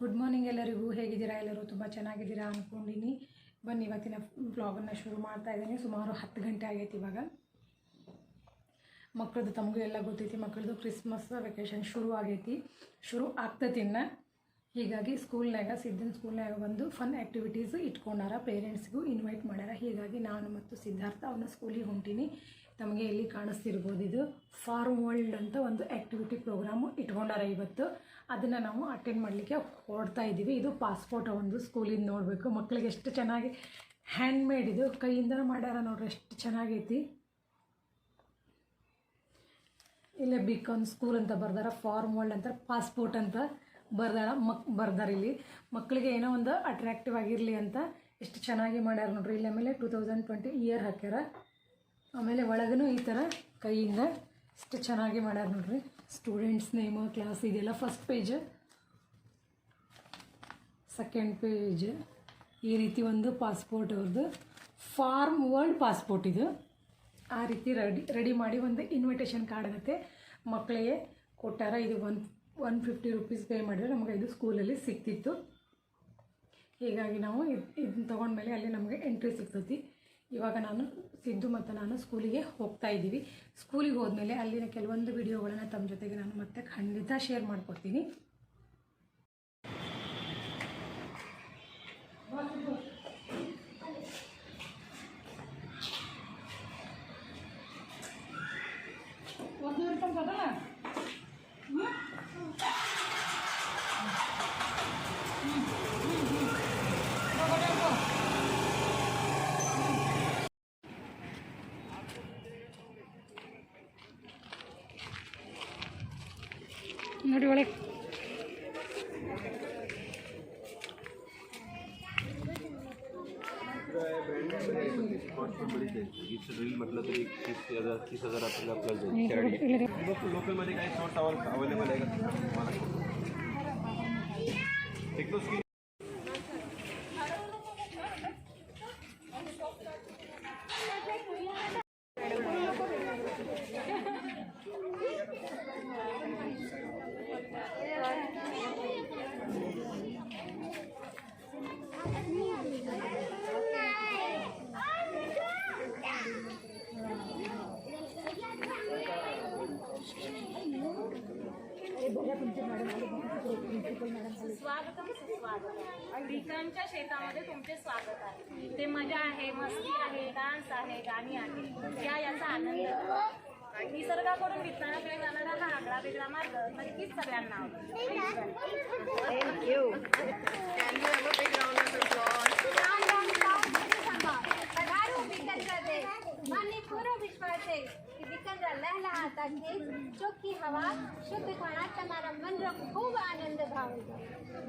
Good morning ಎಲ್ಲರಿಗೂ. ಹೇಗಿದ್ದೀರಾ? ಎಲ್ಲರೂ ತುಂಬ ಚೆನ್ನಾಗಿದ್ದೀರಾ ಅಂದ್ಕೊಂಡಿನಿ ಬನ್ನಿ, ಇವತ್ತಿನ ಬ್ಲಾಗನ್ನು ಶುರು ಮಾಡ್ತಾ ಇದ್ದೀನಿ. ಸುಮಾರು ಹತ್ತು ಗಂಟೆ ಆಗೈತಿ ಇವಾಗ. ಮಕ್ಕಳದ್ದು ತಮಗೂ ಎಲ್ಲ ಗೊತ್ತೈತಿ. ಮಕ್ಕಳದ್ದು ಕ್ರಿಸ್ಮಸ್ ವೆಕೇಷನ್ ಶುರು ಆಗೈತಿ. ಶುರು ಆಗ್ತೈತಿ ಇನ್ನು. ಹೀಗಾಗಿ ಸ್ಕೂಲ್ನಾಗ ಸಿದ್ಧನ ಸ್ಕೂಲ್ನಾಗ ಒಂದು ಫನ್ ಆ್ಯಕ್ಟಿವಿಟೀಸ್ ಇಟ್ಕೊಂಡಾರ ಪೇರೆಂಟ್ಸ್ಗೂ ಇನ್ವೈಟ್ ಮಾಡ್ಯಾರ. ಹೀಗಾಗಿ ನಾನು ಮತ್ತು ಸಿದ್ಧಾರ್ಥ ಅವನ ಸ್ಕೂಲಿಗೆ ಹೊಂಟೀನಿ. ತಮಗೆ ಎಲ್ಲಿ ಕಾಣಿಸ್ತಿರ್ಬೋದು ಇದು ಫಾರ್ಮ್ ವರ್ಲ್ಡ್ ಅಂತ ಒಂದು ಆ್ಯಕ್ಟಿವಿಟಿ ಪ್ರೋಗ್ರಾಮು ಇಟ್ಕೊಂಡಾರ ಇವತ್ತು. ಅದನ್ನು ನಾವು ಅಟೆಂಡ್ ಮಾಡಲಿಕ್ಕೆ ಹೊರಡ್ತಾ ಇದ್ದೀವಿ ಇದು ಪಾಸ್ಪೋರ್ಟ್ ಒಂದು ಸ್ಕೂಲಿಂದ ನೋಡಬೇಕು. ಮಕ್ಕಳಿಗೆ ಎಷ್ಟು ಚೆನ್ನಾಗಿ ಹ್ಯಾಂಡ್ಮೇಡ್ ಇದು ಕೈಯಿಂದನೇ ಮಾಡ್ಯಾರ ನೋಡ್ರಿ, ಎಷ್ಟು ಚೆನ್ನಾಗೈತಿ. ಇಲ್ಲೇ ಬಿಕಾನ್ ಸ್ಕೂಲ್ ಅಂತ ಬರ್ದಾರ ಫಾರ್ಮ್ ವರ್ಲ್ಡ್ ಅಂತ ಪಾಸ್ಪೋರ್ಟ್ ಅಂತ. ಬರ್ದಾರ, ಮಕ್, ಬರ್ದಾರ ಇಲ್ಲಿ. ಮಕ್ಕಳಿಗೆ ಏನೋ ಒಂದು ಅಟ್ರಾಕ್ಟಿವ್ ಆಗಿರಲಿ ಅಂತ ಎಷ್ಟು ಚೆನ್ನಾಗಿ ಮಾಡ್ಯಾರ ನೋಡ್ರಿ. ಇಲ್ಲಿ ಆಮೇಲೆ ಟೂ ತೌಸಂಡ್ ಟ್ವೆಂಟಿ ಇಯರ್ ಹಾಕ್ಯಾರ. ಆಮೇಲೆ ಒಳಗೂ ಈ ಥರ ಕೈಯಿಂದ ಎಷ್ಟು ಚೆನ್ನಾಗಿ ಮಾಡ್ಯಾರ ನೋಡ್ರಿ. ಸ್ಟೂಡೆಂಟ್ಸ್ ನೇಮ್ ಕ್ಲಾಸ್ ಇದೆಲ್ಲ ಫಸ್ಟ್ ಪೇಜ್ ಸೆಕೆಂಡ್ ಪೇಜ್ ಈ ರೀತಿ ಒಂದು ಪಾಸ್ಪೋರ್ಟ್ ಅವ್ರದ್ದು ಫಾರ್ಮ್ ವರ್ಲ್ಡ್ ಪಾಸ್ಪೋರ್ಟ್ ಇದು. ಆ ರೀತಿ ರೆಡಿ ರೆಡಿ ಮಾಡಿ ಒಂದು ಇನ್ವಿಟೇಷನ್ ಕಾರ್ಡ್ ಆಗುತ್ತೆ. ಮಕ್ಕಳಿಗೆ ಕೊಟ್ಟಾರ ಇದು one one fifty rupees pay ಮಾಡಿದ್ರೆ ನಮಗೆ ಇದು ಸ್ಕೂಲಲ್ಲಿ ಸಿಕ್ತಿತ್ತು. ಹೀಗಾಗಿ ನಾವು ಇದು ಇದನ್ನ ತೊಗೊಂಡ್ಮೇಲೆ ಅಲ್ಲಿ ನಮಗೆ ಎಂಟ್ರಿ ಸಿಗ್ತೈತಿ. ಇವಾಗ ನಾನು ಸಿದ್ದು ಮತ್ತು ನಾನು ಸ್ಕೂಲಿಗೆ ಹೋಗ್ತಾ ಇದ್ದೀವಿ. ಸ್ಕೂಲಿಗೆ ಹೋದ್ಮೇಲೆ ಅಲ್ಲಿನ ಕೆಲವೊಂದು ವಿಡಿಯೋಗಳನ್ನು ತಮ್ಮ ಜೊತೆಗೆ ನಾನು ಮತ್ತೆ ಖಂಡಿತ ಶೇರ್ ಮಾಡ್ಕೊಡ್ತೀನಿ. ನೋಡಿ ಒಳಗೆ हीच रील म्हटलं तरी तीस हजार तीस हजार आपल्याला प्लस जाईल खेळाडी लोकलमध्ये काही शॉर्ट अवेलेबल आहे का स्वागतम सुस्वागतम विक्रमच्या शेतामध्ये तुमचे स्वागत आहे. ते मजा आहे मस्ती आहे डान्स आहे गाणी आहे. या याचा आनंद. निसर्गाकडून विज्ञानाकडे जाणारा हा आगळा वेगळा मार्ग नक्कीच सगळ्यांना आवडेल. पधारो दे माने पूरा विश्वास है कि विकंदर लहलहाता खेत चौकी हवा शुद्ध खाना तुम्हारा मन रो खूब आनंद भावेगा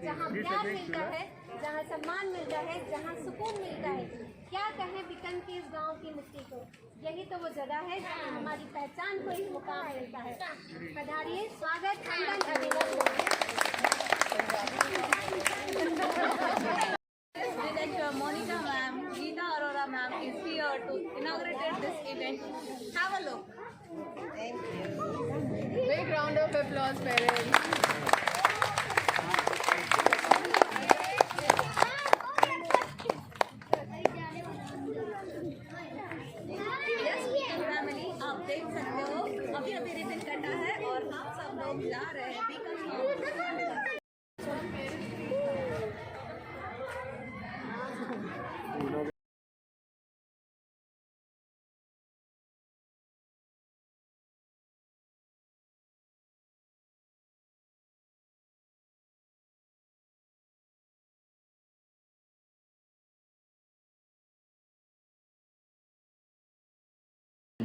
जहाँ प्यार मिलता है जहाँ सम्मान मिलता है जहाँ सुकून मिलता है। क्या कहें बिकन की इस गाँव की मिट्टी को? यही तो वो जगह है जहाँ हमारी पहचान को एक मुकाम मिलता है। पधारिए स्वागत। To inaugurate this event. Have a look. Big round of applause, parents.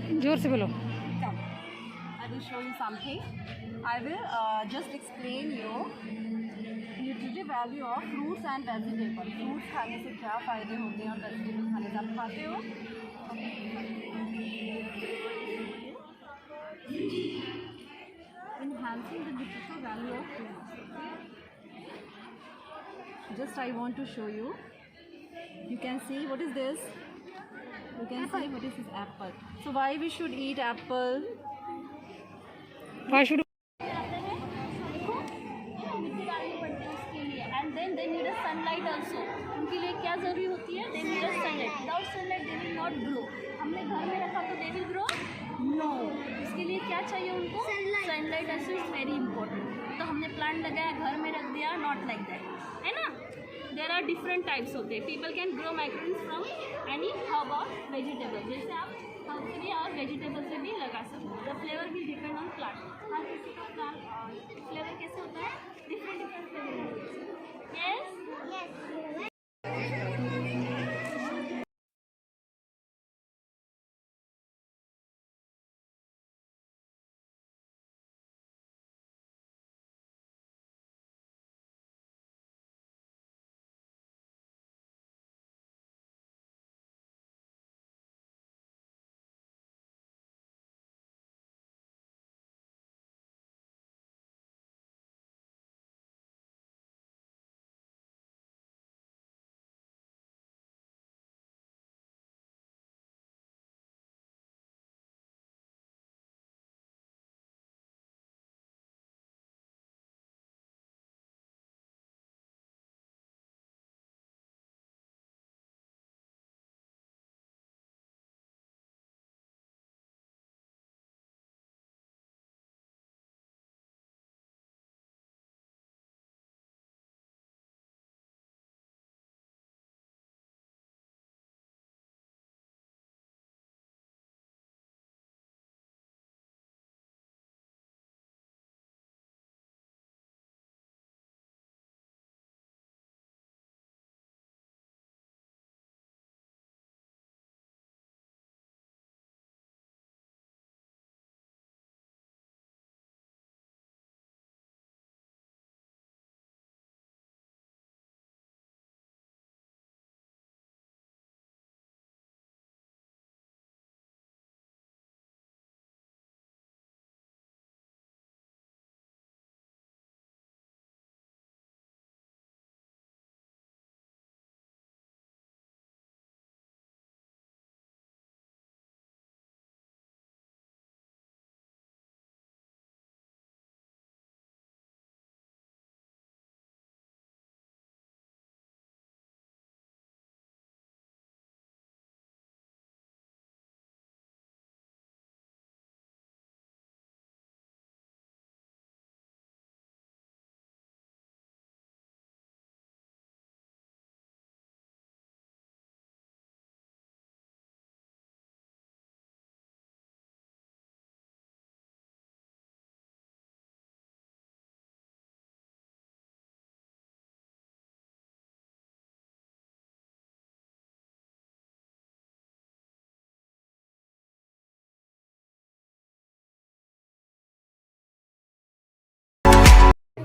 ज़ोर से बोलो show you something. I will uh, just explain you nutritive value of fruits and vegetables. Fruits खाने से क्या फ़ायदे होते हैं और वेजिटेबल खाने से आप खाते हो Enhancing the nutritional value of fruits. Just I want to show you. You can see what is this? You can apple. see what is this apple. So why we should eat apple? Why should then they need a sunlight also उनके लिए क्या ज़रूरी होती है they need a sunlight without sunlight they will not grow हमने घर में रखा तो they will grow no इसके लिए क्या चाहिए उनको sunlight also is very important तो हमने प्लांट लगाया घर में रख दिया not like that है ना देर आर डिफरेंट टाइप्स होते हैं people can grow microns from any herb और वेजिटेबल जैसे आप हर्ब से भी और वेजिटेबल से भी लगा सकते हो। द फ्लेवर भी डिपेंड ऑन प्लांट हर किसी का प्लांट फ्लेवर कैसे होता है? Different different flavour yes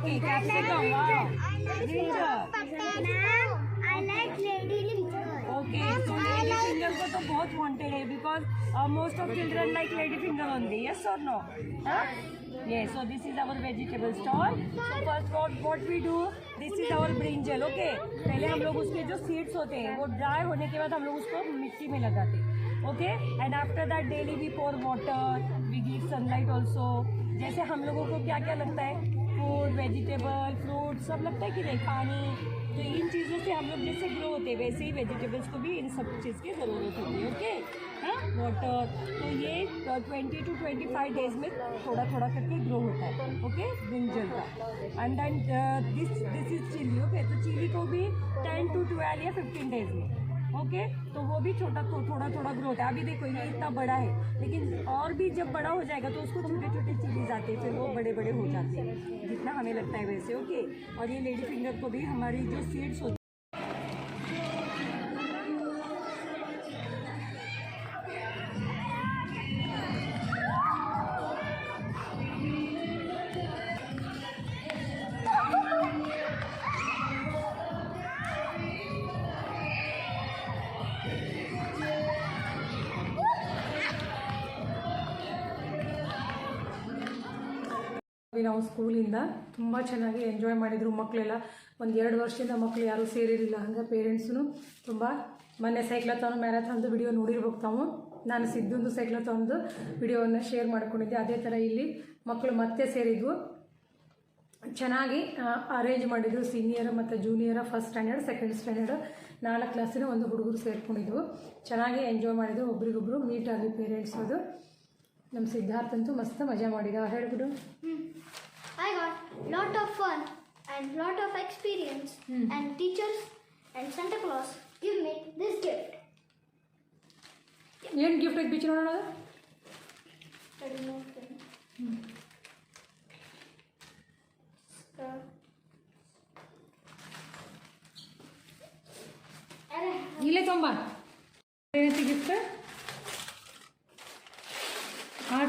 I like lady Okay, so lady finger को तो बहुत wanted है because uh, most of children like lady finger only. Yes or no? Huh? Yes. So this is our vegetable stall. So first what what we do? This is our brinjal. Okay. पहले हम लोग उसके जो seeds होते हैं वो dry होने के बाद हम लोग उसको मिट्टी में लगाते हैं. Okay. And after that daily we pour water. We give sunlight also. जैसे हम लोगों को क्या क्या लगता है फ़ूड वेजिटेबल फ्रूट सब लगता है कि नहीं पानी तो इन चीज़ों से हम लोग जैसे ग्रो होते हैं, वैसे ही वेजिटेबल्स को भी इन सब चीज़ की ज़रूरत होती है ओके हाँ? वाटर तो ये twenty two twenty five days में थोड़ा थोड़ा करके ग्रो होता है ओके ब्रिंजल का. And then this this is chilli okay तो चिली को भी टेन टू ट्वेल्व या फिफ्टीन डेज़ में. ओके तो वो भी छोटा थो, थोड़ा थोड़ा ग्रो होता है। अभी देखो ये इतना बड़ा है। लेकिन और भी जब बड़ा हो जाएगा तो उसको छोटे छोटे चिलीज आते हैं फिर वो बड़े बड़े हो जाते हैं। जितना हमें लगता है वैसे ओके और ये लेडी फिंगर को भी हमारी जो सीड्स होती ನಾವು ಸ್ಕೂಲಿಂದ ತುಂಬ ಚೆನ್ನಾಗಿ ಎಂಜಾಯ್ ಮಾಡಿದರು ಮಕ್ಕಳೆಲ್ಲ ಒಂದು ಎರಡು ವರ್ಷದಿಂದ ಮಕ್ಕಳು ಯಾರೂ ಸೇರಿರಲಿಲ್ಲ. ಹಂಗೆ ಪೇರೆಂಟ್ಸೂ ತುಂಬ ಮೊನ್ನೆ ಸೈಕ್ಲಥಾನ್ ಮ್ಯಾರಥಾನ್ದು ವಿಡಿಯೋ ನೋಡಿರ್ಬೇಕು ತಾವು. ನಾನು ಸಿದ್ಧಂದು ಸೈಕ್ಲಥಾನ್ದು ವಿಡಿಯೋವನ್ನು ಶೇರ್ ಮಾಡ್ಕೊಂಡಿದ್ದೆ. ಅದೇ ಥರ ಇಲ್ಲಿ ಮಕ್ಕಳು ಮತ್ತೆ ಸೇರಿದ್ವು. ಚೆನ್ನಾಗಿ ಅರೇಂಜ್ ಮಾಡಿದ್ರು ಸೀನಿಯರ್ ಮತ್ತು junior first standard second standard ನಾಲ್ಕು ಕ್ಲಾಸಿನ ಒಂದು ಹುಡುಗರು ಸೇರ್ಕೊಂಡಿದ್ವು. ಚೆನ್ನಾಗಿ ಎಂಜಾಯ್ ಮಾಡಿದ್ರು. ಒಬ್ರಿಗೊಬ್ರು ಮೀಟ್ ಆಗಿ ಪೇರೆಂಟ್ಸ್ ಅದು ನಮ್ಮ ಸಿದ್ಧಾರ್ಥ್ ಅಂತೂ ಮಸ್ತ್ ಮಜಾ ಮಾಡಿದ ಹೇಳ್ಬಿಡು I got lot of fun and lot of experience and teachers and Santa Claus give me this gift. ಏನು ಗಿಫ್ಟ್ ಐತೆ ಬೀಚ್ ನೋಡೋಣ Uh, ಇಲ್ಲೇ ತೊಂಬ ಏನೈತಿ ಗಿಫ್ಟ್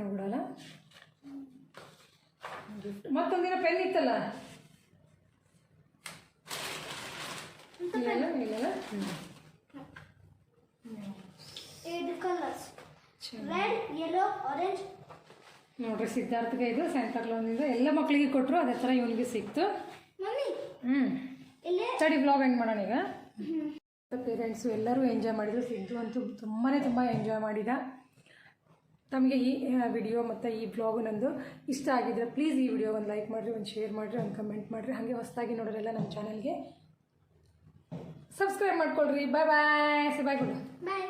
ನೋಡ್ಬಿಡಲ್ಲ ಗಿಫ್ಟ್ ಮತ್ತೊಂದಿನ ಪೆನ್ ಇತ್ತಲ್ಲ? ಇಲ್ಲಲ್ಲ ಇಲ್ಲಲ್ಲ? ನೋಡ್ರಿ ಸಿದ್ಧಾರ್ಥಗೆ ಇದು ಸ್ಯಾಂತಾಕ್ಲೋನಿಂದ ಎಲ್ಲ ಮಕ್ಕಳಿಗೆ ಕೊಟ್ಟರು ಅದೇ ಥರ ಇವನಿಗೆ ಸಿಕ್ತು. ಹ್ಞೂ ಇಲ್ಲೇ ಸ್ಟಡಿ ಬ್ಲಾಗ್ ಹೆಂಗೆ ಮಾಡೋಣ ಈಗ? ಪೇರೆಂಟ್ಸು ಎಲ್ಲರೂ ಎಂಜಾಯ್ ಮಾಡಿದ್ರು ಸಿದ್ದು ಅಂತೂ ತುಂಬಾ ತುಂಬ ಎಂಜಾಯ್ ಮಾಡಿದ. ತಮಗೆ ಈ ವಿಡಿಯೋ ಮತ್ತು ಈ ಬ್ಲಾಗ್ ನಂದು ಇಷ್ಟ ಆಗಿದ್ರೆ ಪ್ಲೀಸ್ ಈ ವಿಡಿಯೋ ಒಂದು ಲೈಕ್ ಮಾಡಿರಿ, ಒಂದು ಶೇರ್ ಮಾಡಿರಿ, ಒಂದು ಕಮೆಂಟ್ ಮಾಡಿರಿ. ಹಾಗೆ ಹೊಸದಾಗಿ ನೋಡೋರೆಲ್ಲ ನಮ್ಮ ಚಾನಲ್ಗೆ ಸಬ್ಸ್ಕ್ರೈಬ್ ಮಾಡ್ಕೊಳ್ರಿ. ಬಾಯ್ ಬಾಯ್ ಬಾಯ್ ಗುಡ್ ಬಾಯ್